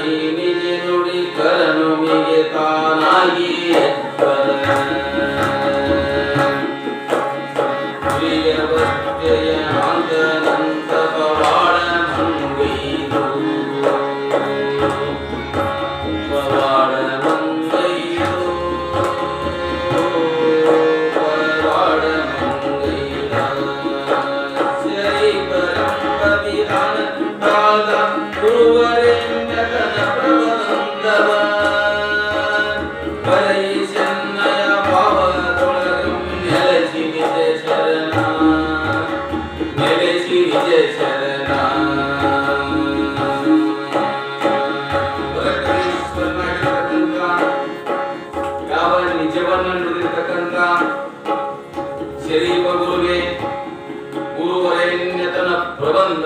ತಾನಾಗಿ ನಿಜ ನುಡಿ ಕರನುಮಿಗೆ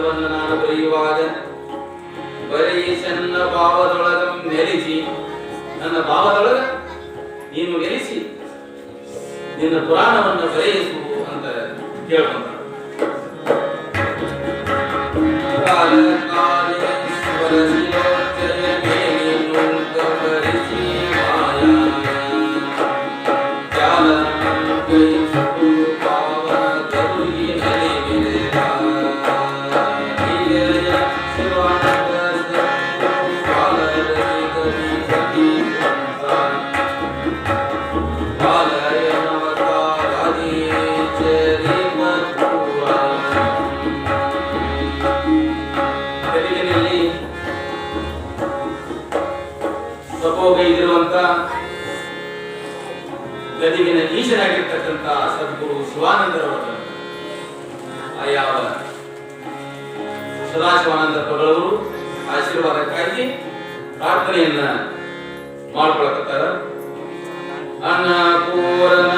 ಪ್ರಬಂಧವನ್ನು ನಾನು ಬರೆಯುವಾಗ ಚೆನ್ನ ಭಾವದೊಳಗ ನೆಲೆಸಿ, ನನ್ನ ಭಾವದೊಳಗ ನೀನು ನೆಲೆಸಿ, ನಿನ್ನ ಪುರಾಣವನ್ನು ಬರೆಯಿಸು ಅಂತ ಕೇಳ್ಕೊಂತ ಸದಾಶಿವಾನಂದ ತೊಗಳವರು ಆಶೀರ್ವಾದಕ್ಕಾಗಿ ಪ್ರಾರ್ಥನೆಯನ್ನ ಮಾಡ್ಕೊಳಕತ್ತಾರ. ಅನ್ನಪೂರನ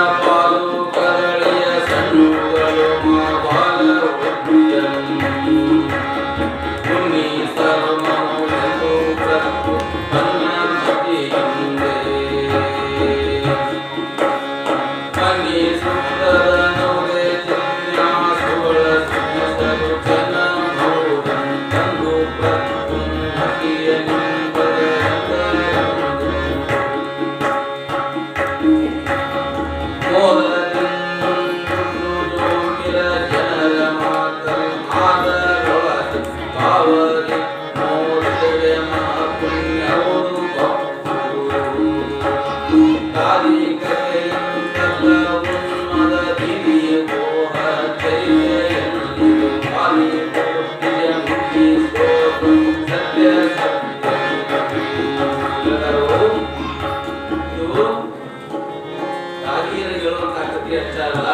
ರಾಗಿಯರು ಹೇಳುವಂತ ಕಥೆ ಅಲ್ಲ?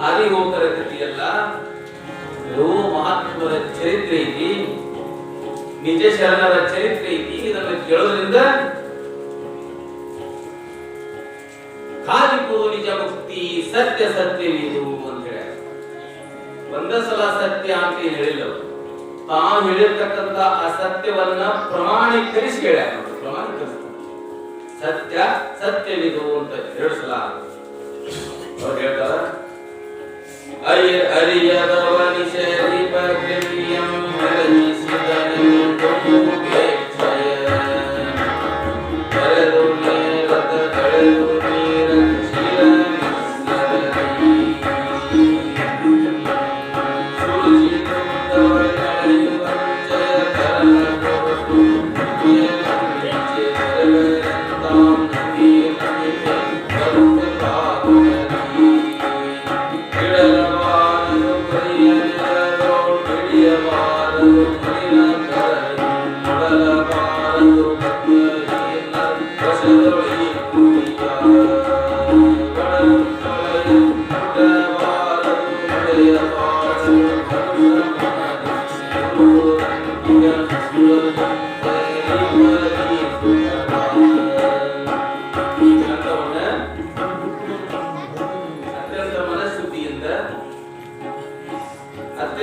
ಹಾದಿ ಹೋಗ್ತಾರೆ ಕಥೆಯಲ್ಲ? ಇದು ಮಹಾತ್ಮರ ಚರಿತ್ರೆ ಐತಿ. ನಿಜ ಶರಣರ ಚರಿತ್ರೆ ಐತಿ. ಇದನ್ನು ಕೇಳೋದ್ರಿಂದ ಕಾಲಿಕೋ ನಿಜ ಭಕ್ತಿ, ಸತ್ಯ ಸತ್ಯ ಸತ್ಯವಿದು ಅಂತ ಹೇಳ ಒಂದ ಸಲ ಸತ್ಯ ಅಂತ ಹೇಳಿಲ್ಲ. ತಾವು ಹೇಳಿರ್ತಕ್ಕಂಥ ಅಸತ್ಯವನ್ನ ಪ್ರಮಾಣೀಕರಿಸಿ ಪ್ರಮಾಣೀಕರಿಸ್ತಾರೆ ಸತ್ಯ ಸತ್ಯವಿದು ಅಂತ ಎರಡು ಸಲ ಅವ್ರು ಹೇಳ್ತಾರ ಅಯ್ಯ ಅರಿಯದವನಿ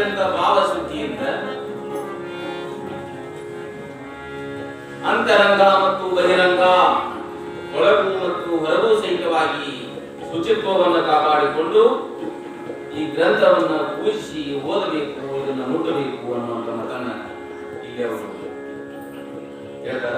ಅತ್ಯಂತ ಭಾವಶುದ್ಧಿಯಿಂದ ಅಂತರಂಗ ಮತ್ತು ಬಹಿರಂಗ ಒಳಗು ಮತ್ತು ಹೊರಗು ಸಹಿತವಾಗಿ ಶುಚಿತ್ವವನ್ನು ಕಾಪಾಡಿಕೊಂಡು ಈ ಗ್ರಂಥವನ್ನು ಪೂಜಿಸಿ ಓದಬೇಕು, ಇದನ್ನು ಮುಟ್ಟಬೇಕು ಅನ್ನುವಂಥ ಮತನ ಇಲ್ಲಿ ಅವರು ಹೇಳ್ತಾರ.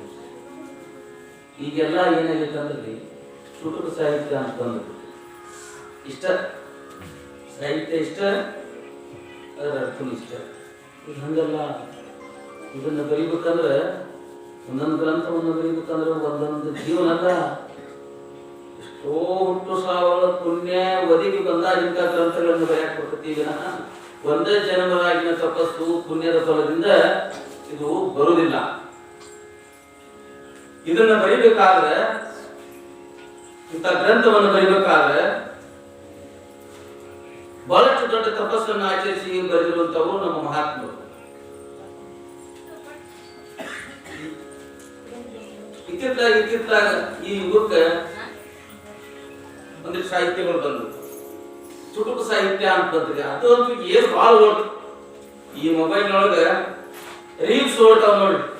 ಈಗೆಲ್ಲ ಏನಾಗಿತ್ತು ಅಂದ್ರೆ ಚುಟುಕು ಸಾಹಿತ್ಯ ಅಂತ ಬಂದ್ಬಿಟ್ಟು ಇಷ್ಟ. ಸಾಹಿತ್ಯ ಇಷ್ಟ, ಅದರ ಅರ್ಥನೂ ಇಷ್ಟ. ಹಂಗಲ್ಲ. ಇದನ್ನು ಬರೀಬೇಕಂದ್ರೆ ಒಂದೊಂದು ಗ್ರಂಥವನ್ನು ಬರೀಬೇಕಂದ್ರೆ ಒಂದೊಂದು ಜೀವನದ ಎಷ್ಟೋ ಹುಟ್ಟು ಸಾವಿರ ಪುಣ್ಯ ಒದಗಿ ಇಂಥ ಗ್ರಂಥಗಳನ್ನು ಬರೆಯಕ್ಕೆ ಬರ್ತೈತಿ. ಈಗ ಒಂದೇ ಜನ್ಮದಾಗಿನ ತಪಸ್ಸು ಪುಣ್ಯದ ಫಲದಿಂದ ಇದು ಬರುವುದಿಲ್ಲ ಇದನ್ನ ಬರಿಬೇಕಾದ್ರೆ, ಇಂಥ ಗ್ರಂಥವನ್ನು ಬರಿಬೇಕಾದ್ರೆ, ಬಹಳಷ್ಟು ದೊಡ್ಡ ತಪಸ್ಸನ್ನು ಆಚರಿಸಿ ಬರೆದಿರುವಂತವು ನಮ್ಮ ಮಹಾತ್ಮರು. ಇತ್ತಿತ್ತಾಗ ಇತ್ತಿತ್ತಾಗ ಈ ಯುಗಕ್ಕೆ ಒಂದಿಷ್ಟು ಸಾಹಿತ್ಯಗಳು ಬಂದು ಚುಟುಕು ಸಾಹಿತ್ಯ ಅಂತ ಬಂದ್ರೆ ಏನು ಭಾಳ ಓಟ್. ಈ ಮೊಬೈಲ್ ಒಳಗೆ ರೀಲ್ಸ್ ಓಡ್ತಾವ ನೋಡಿ.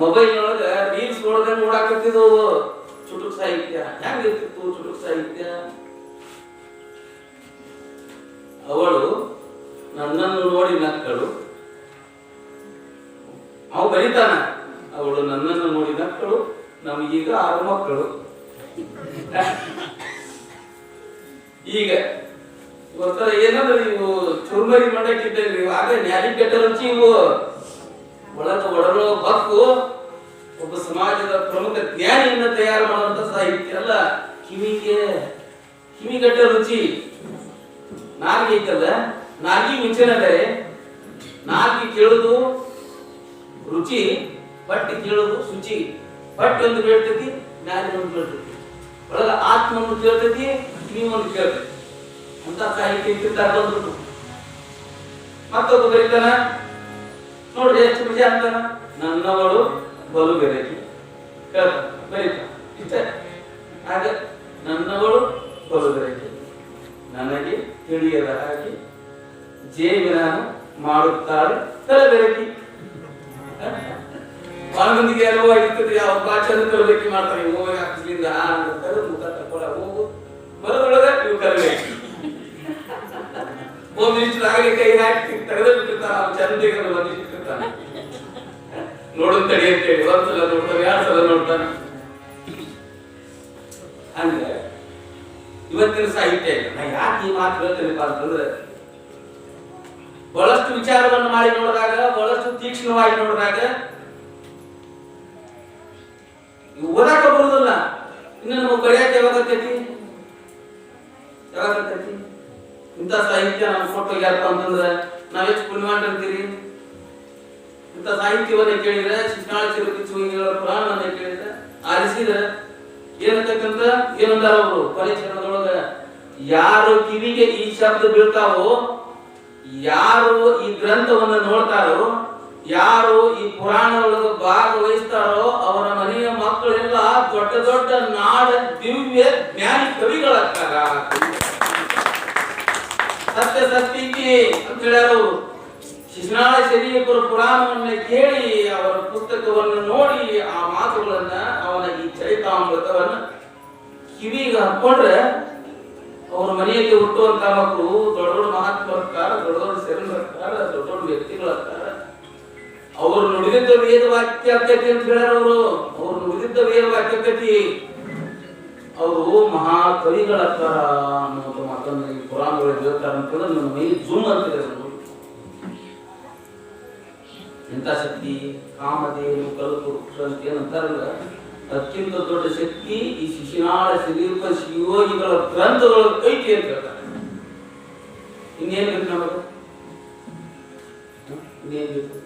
ಮೊಬೈಲ್ ಒಳಗ ರೀಲ್ಸ್ ನೋಡದೆ ನೋಡಾಕತ್ತಿದ್ದು ಚುಟುಕ್ ಸಾಹಿತ್ಯ. ಹೆಂಗಿರ್ತಿತ್ತು ಚುಟುಕ್ ಸಾಹಿತ್ಯ? ಅವಳು ನನ್ನನ್ನು ನೋಡಿ ನಕ್ಕಳು. ಅವ ಬರೀತಾನ, ಅವಳು ನನ್ನನ್ನು ನೋಡಿ ನಕ್ಕಳು, ನಮಗೀಗ ಆರು ಮಕ್ಕಳು. ಈಗ ಗೊತ್ತಲ್ಲ ಏನಂದ್ರೆ ನೀವು ಚುರುಮರಿ ಮಾಡಕ್ಕಿದ್ದಂಗ್ರಿ ಆಗ ನ್ಯಾಲಿ ಕೆಟ್ಟ ರುಚಿ ಇವು ಒಳಗ ಒಬ್ಬ ಸಮಾಜದ ಪ್ರಮುಖ ಜ್ಞಾನಿಯನ್ನ ತಯಾರು ಮಾಡುವಂತ ಸಾಹಿತ್ಯ ಅಲ್ಲ. ಕಿವಿಗೆ ಕಿವಿಗಟ್ಟ ರುಚಿ. ನಾಲ್ಗೆ ಐತಲ್ಲ? ನಾಲ್ಗಿ ಮುಂಚೆನ ಬೇರೆ. ನಾಲ್ಗಿ ಕೇಳುದು ರುಚಿ ಪಟ್ಟಿ ಕೇಳುದು ಶುಚಿ. ಪಟ್ಟಿ ಒಂದು ಕೇಳ್ತೈತಿ, ಜ್ಞಾನಿ ಒಂದು ಕೇಳ್ತೈತಿ. ಒಳಗ ಆತ್ಮ ಒಂದು ಕೇಳ್ತೈತಿ ನೀವೊಂದು ಕೇಳ್ತೈತಿ. ಅಂತ ಸಾಹಿತ್ಯ ಇಟ್ಟಿರ್ತಾರೆ ಮತ್ತೊಬ್ಬ ಬರೀತಾನ? ನೋಡ್ರಿ ಎಷ್ಟು ನಿಜ ಅಂತಾನ ನನ್ನವಳು ಬಲು ಬೆರಕಿ. ಹೇಳ್ತ ಬರೀತ ಆಗ ನನ್ನವಳು ಬೆರಕಿ ನನಗೆ ತಿಳಿಯದ ಹಾಗೆ ಜೇಬಿನ ಮಾಡುತ್ತಾಳೆ ತಲೆ ಬೆರಕಿ ಬಹಳ ಮಂದಿಗೆ ಅನುಭವ ಇರ್ತದೆ, ಯಾವ ಭಾಷೆ ತರಬೇಕಿ ಮಾಡ್ತಾರೆ ಹೋಗಿ ಹಾಕಿಸ್ಲಿಂದ ಅಂತ ಮುಖ ತಕ್ಕೊಳ, ಹೋಗು. ಬರೋದ್ರೊಳಗ ಇವು ಕರಬೇಕು ಒಂದಿಷ್ಟು ಆಗಲಿ ಕೈ ಹಾಕಿ ತೆಗೆದು ಬಿಟ್ಟಿರ್ತಾರೆ ಚಂದಿಗೆ ಬಂದಿಟ್ಟಿರ್ತಾನೆ ನೋಡೋದ್ ತಡಿ ಅಂತೇಳಿ ಒಂದ್ಸಲ ನೋಡ್ತಾರೆ ಯಾರು ಸಲ ನೋಡ್ತಾನೆ ಅಂದ್ರೆ, ಇವತ್ತಿನ ಸಾಹಿತ್ಯ ಇಲ್ಲ ನಾ ಯಾಕೆ ಈ ಮಾತು ಹೇಳ್ತೇನೆಪ್ಪ ಅಂತಂದ್ರೆ, ಬಹಳಷ್ಟು ವಿಚಾರವನ್ನು ಮಾಡಿ ನೋಡಿದಾಗ, ಬಹಳಷ್ಟು ತೀಕ್ಷ್ಣವಾಗಿ ನೋಡಿದಾಗ ಓದಾಕ ಬರುದಿಲ್ಲ. ಇನ್ನು ನಮಗೆ ಬರೆಯಕ್ಕೆ ಯಾವಾಗತ್ತೈತಿ ಯಾವಾಗತ್ತೈತಿ ಇಂಥ ಸಾಹಿತ್ಯ ನಮ್ಮ ಫೋಟೋ ಯಾರಪ್ಪ ಅಂತಂದ್ರೆ ನಾವೆಷ್ಟು ಪುಣ್ಯವಾನ್ ಇಂಥ ಸಾಹಿತ್ಯವನ್ನ ಕೇಳಿದ್ರೆ, ಶಿಕ್ಷಣ ಪುರಾಣವನ್ನ ಕೇಳಿದ್ರೆ ಆಲಿಸಿದ್ರೆ ಏನಂತಕ್ಕಂತ ಏನಂದಾರ ಅವರು ಪರಿಚರಣದೊಳಗ ಯಾರು ಕಿವಿಗೆ ಈ ಶಬ್ದ ಬೀಳ್ತಾವೋ, ಯಾರು ಈ ಗ್ರಂಥವನ್ನ ನೋಡ್ತಾರೋ, ಯಾರು ಈ ಪುರಾಣ ಒಳಗ ಭಾಗವಹಿಸ್ತಾರೋ, ಅವರ ಮನೆಯ ಮಕ್ಕಳೆಲ್ಲ ದೊಡ್ಡ ದೊಡ್ಡ ನಾಡ ದಿವ್ಯ ಜ್ಞಾನಿ ಕವಿಗಳಾಗ್ತಾರ. ಸತ್ಯ ಸತ್ಯಕ್ಕೆ ಅಂತ ಹೇಳ್ಯಾರ ಅವರು. ಶಿಶುನಾಳ ಶರೀಫರ ಪುರಾಣವನ್ನು ಕೇಳಿ ಅವರ ಪುಸ್ತಕವನ್ನು ನೋಡಿ ಆ ಮಾತುಗಳನ್ನ ಅವನ ಈ ಚರಿತಾಮೃತವನ್ನ ಕಿವಿಗೆ ಹಾಕೊಂಡ್ರೆ ಅವ್ರ ಮನೆಯಲ್ಲಿ ಹುಟ್ಟುವಂತ ಮಕ್ಕಳು ದೊಡ್ಡ ದೊಡ್ಡ ಮಹಾತ್ಮರಕ್ಕಾರ ದೊಡ್ಡ ದೊಡ್ಡ ಶರಣರಕ್ಕಾರ ದೊಡ್ಡ ದೊಡ್ಡ ವ್ಯಕ್ತಿಗಳಾಗ್ತಾರ ಅವ್ರು ನುಡಿದಿದ್ದ ವೇದ ವಾಕ್ಯ ಅಂತ ಹೇಳ್ಯಾರ ಅವರು. ಅವ್ರು ನುಡಿದಿದ್ದ ವೇದ ವಾಕ್ಯ ಅವರು ಮಹಾ ಕವಿಗಳಕ್ಕಾರ ಅನ್ನೋದು ಮತ್ತೊಂದು ಈ ಪುರಾಣಗಳು ಹೇಳ್ತಾರೆ ಅಂತಂದ್ರೆ ನನ್ನ ಮೈ ಜೂಮ್ ಅಂತಿದೆ. ಎಂತ ಶಕ್ತಿ ಕಾಮಧೇನು ಕಲಿತು ಅಂತ ಏನಂತಾರಲ್ಲ ಅತ್ಯಂತ ದೊಡ್ಡ ಶಕ್ತಿ ಈ ಶಿಶುನಾಳ ಶಿರೀಪ ಶಿವಯೋಗಿಗಳ ಗ್ರಂಥಗಳ ಕೈತಿ ಅಂತ ಹೇಳ್ತಾರೆ. ಇನ್ನೇನ್ ಬೇಕು ನಮಗೆ? ಇನ್ನೇನ್ ಬೇಕು?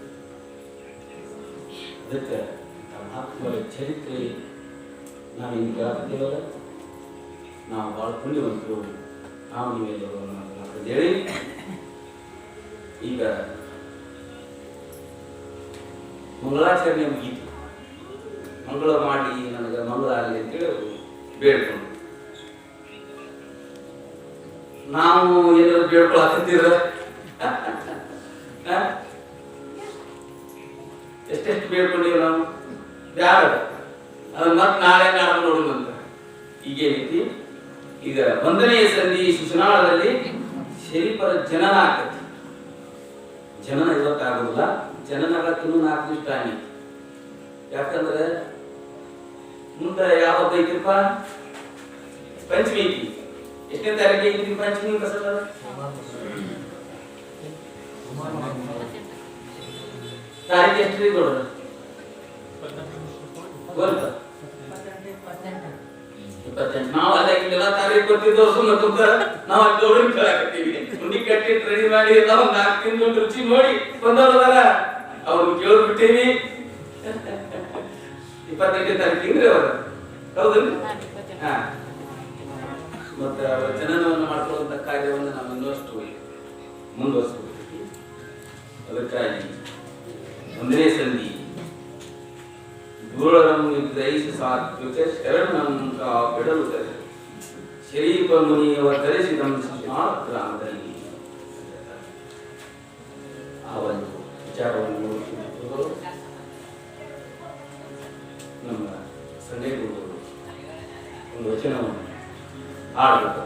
ಅದಕ್ಕೆ ಮಹಾತ್ಮರ ಚರಿತ್ರೆ ನಾವು ಹಿಂಗೆ ಕೇಳ್ತೀವಲ್ಲ, ನಾವು ಭಾಳ ಪುಣ್ಯವಂತರು, ನಾವು ನೀವೆಲ್ಲರೂ ಅಂತ ಹೇಳಿ. ಈಗ ಮಂಗಳಾಚರಣೆ ಮುಗೀತು. ಮಂಗಳ ಮಾಡಿ ನನಗೆ ಮಂಗಳ ಆಗಲಿ ಅಂತೇಳಿ ಬೇಡ್ಕೊಂಡು ನಾವು ಏನಾದ್ರು ಬೇಡ್ಕೊಳಕತ್ತಿದ್ರ ಎಷ್ಟೆಷ್ಟು ಬೇಡ್ಕೊಂಡಿವಿ ನಾವು? ಬ್ಯಾಡ. ಅದು ಮತ್ತೆ ನಾಳೆ ನಾಳೆ ನೋಡುವಂತ ಅಂತ. ಈಗೇನೈತಿ ಈಗ ಒಂದನೆಯ ಸಂಧಿ ಶಿಶುನಾಳದಲ್ಲಿ ಶರೀಫರ ಜನನ ಆಗ್ತೈತಿ ಜನನ ಇವತ್ತಾಗೋದಿಲ್ಲ. ಜನನ ಆಗಕ್ಕೆ ಇನ್ನೂ ನಾಲ್ಕು ದಿವಸ ಟೈಮ್ ಐತಿ ಯಾಕಂದ್ರೆ ಮುಂದೆ ಯಾವ ಐತಿಪ್ಪ? ಪಂಚಮಿ ಐತಿ. ಎಷ್ಟನೇ ತಾರೀಕು ಐತಿ ಪಂಚಮಿ ಕಸದ ತಾರೀಕು ಎಷ್ಟು ರೀ ನೋಡ್ರಿ ಗೊತ್ತಾ? ಇಪ್ಪತ್ತೆಂಟು. ನಾವು ಇಲ್ಲೆಲ್ಲ ತಾರೀಕು ಗೊತ್ತಿದ್ದವ್ರು ಸುಮ್ಮನೆ ತುಂಬ ನಾವು ಅಲ್ಲಿ ಉಂಡಿ ಕಟ್ಟಿ ರೆಡಿ ಮಾಡಿ ಎಲ್ಲ ಒಂದು ನಾಲ್ಕು ತಿಂಗಳು ರುಚಿ ನೋಡಿ ಬಂದವ್ರು ಅದಾರ ಅವ್ರನ್ನ ಕೇಳ್ಬಿಟ್ಟೇನಿ ಬಿಟ್ಟೀವಿ ಇಪ್ಪತ್ತೆಂಟನೇ ತಾರೀಕು ಹಿಂಗ್ರಿ ಅವ್ರ? ಹೌದಲ್ರಿ? ಹಾ ಮತ್ತೆ ಅವರ ಜನನವನ್ನು ಮಾಡ್ಕೊಳ್ಳುವಂತ ಕಾರ್ಯವನ್ನು ನಾವು ಇನ್ನಷ್ಟು ಮುಂದುವರಿಸಬೇಕು. ಅದಕ್ಕಾಗಿ ಒಂದನೇ ಸಂಧಿ. ಗುರುಳರನ್ನು ಗ್ರಹಿಸಿ ಸಾತ್ವಿಕ ಬಿಡಲು tere. ಶರೀಫ ಮುನಿಯವ ಧರಿಸಿದ ಗ್ರಾಮದಲ್ಲಿ. ಆ ಒಂದು ವಿಚಾರವನ್ನು ಗುರುಗಳು ಒಂದು ವಚನವನ್ನು ಹಾಡಬೇಕು.